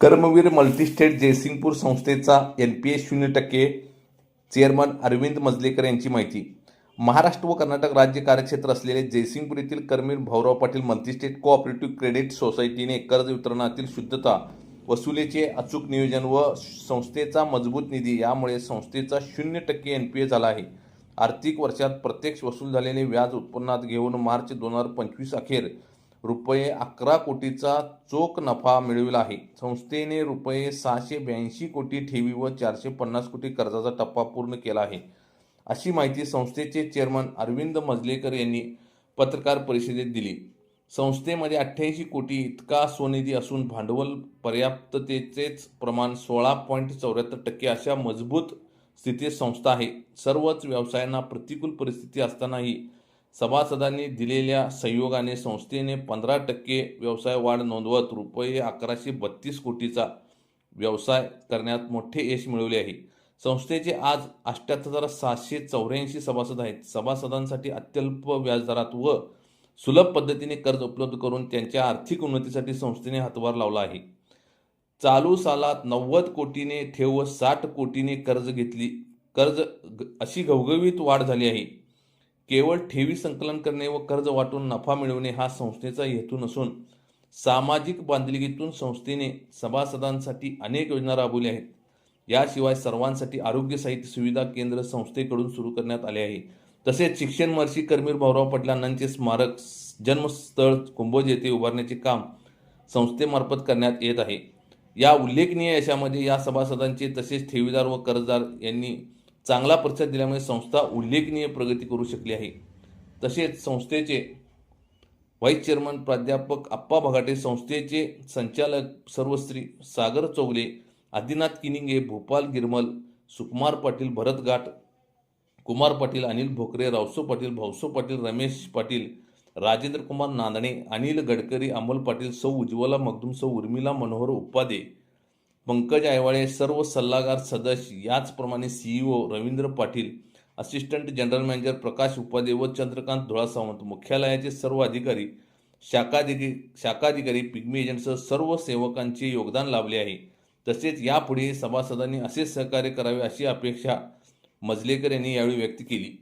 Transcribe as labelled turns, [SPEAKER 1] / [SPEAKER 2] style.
[SPEAKER 1] Karmaveer multi-state Jaysingpur संस्थेचा N P A शून्य टक्के चेअरमन अरविंद मजलेकर यांची माहिती. महाराष्ट्र व कर्नाटक राज्य कार्यक्षेत्र असलेले जयसिंगपूर येथील Karmaveer Bhaurao Patil multistate cooperative credit सोसायटीने कर्ज वितरणातील शुद्धता वसुलीचे अचूक नियोजन व संस्थेचा मजबूत निधी यामुळे संस्थेचा शून्य टक्के एन पी ए झाला आहे. आर्थिक वर्षात प्रत्यक्ष वसूल झालेले व्याज उत्पन्नात घेऊन मार्च दोन हजार पंचवीस अखेर रुपये अकरा कोटीचा चोख नफा मिळविला आहे. संस्थेने रुपये सहाशे ब्याऐंशी कोटी ठेवी व चारशे पन्नास कोटी कर्जाचा टप्पा पूर्ण केला आहे. अशी माहिती संस्थेचे चेअरमन अरविंद मजलेकर यांनी पत्रकार परिषदेत दिली. संस्थेमध्ये अठ्ठ्याऐंशी कोटी इतका स्वनिधी असून भांडवल पर्याप्ततेचेच प्रमाण सोळा पॉईंट चौऱ्याहत्तर टक्के अशा मजबूत स्थितीत संस्था आहे. सर्वच व्यवसायांना प्रतिकूल परिस्थिती असतानाही सभासदांनी दिलेल्या सहयोगाने संस्थेने पंधरा टक्के व्यवसाय वाढ नोंदवत रुपये अकराशे बत्तीस कोटीचा व्यवसाय करण्यात मोठे यश मिळवले आहे. संस्थेचे आज अष्ट्याहत्तर हजार सहाशे चौऱ्याऐंशी सभासद आहेत. सभासदांसाठी अत्यल्प व्याजदरात व सुलभ पद्धतीने कर्ज उपलब्ध करून त्यांच्या आर्थिक उन्नतीसाठी संस्थेने हातभार लावला आहे. चालू सालात नव्वद कोटीने ठेव व साठ कोटीने कर्ज घेतली. कर्ज ग- अशी घवघवीत वाढ झाली आहे. केवळ ठेवी संकलन करणे व कर्ज वाटून नफा मिळवणे हा संस्थेचा हेतू नसून सामाजिक बांधिलकीतून संस्थेने सभासदांसाठी अनेक योजना राबवल्या आहेत. याशिवाय सर्वांसाठी आरोग्य साहित्य सुविधा केंद्र संस्थेकडून सुरू करण्यात आले आहे. तसेच शिक्षण महर्षी कर्मीर भाऊराव पाटलांचे स्मारक जन्मस्थळ कुंभोज येथे उभारण्याचे काम संस्थेमार्फत करण्यात येत आहे. या उल्लेखनीय यशामध्ये या सभासदांचे तसेच ठेवीदार व कर्जदार यांनी चांगला प्रतिसाद दिल्यामुळे संस्था उल्लेखनीय प्रगती करू शकली आहे. तसेच संस्थेचे व्हाईस चेअरमन प्राध्यापक आप्पा भगाटे संस्थेचे संचालक सर्वश्री सागर चौगले आदिनाथ किनिंगे भोपाल गिरमल सुकुमार पाटील भरत गाठ कुमार पाटील अनिल भोकरे रावसो पाटील भाऊसो पाटील रमेश पाटील राजेंद्र कुमार नांदणे अनिल गडकरी अमोल पाटील सौ उज्ज्वला मगदूम सौ उर्मिला मनोहर उपाध्ये पंकज आयवाळे सर्व सल्लागार सदस्य याचप्रमाणे CEO Ravindra Patil assistant general manager Prakash Upadhye व चंद्रकांत धुळा सावंत मुख्यालयाचे सर्व अधिकारी शाखाधिकारी शाखाधिकारी पिग्मी एजंटसह सर्व सेवकांचे योगदान लाभले आहे. तसेच यापुढे सभासदांनी असेच सहकार्य करावे अशी अपेक्षा मजलेकर यांनी यावेळी व्यक्त केली.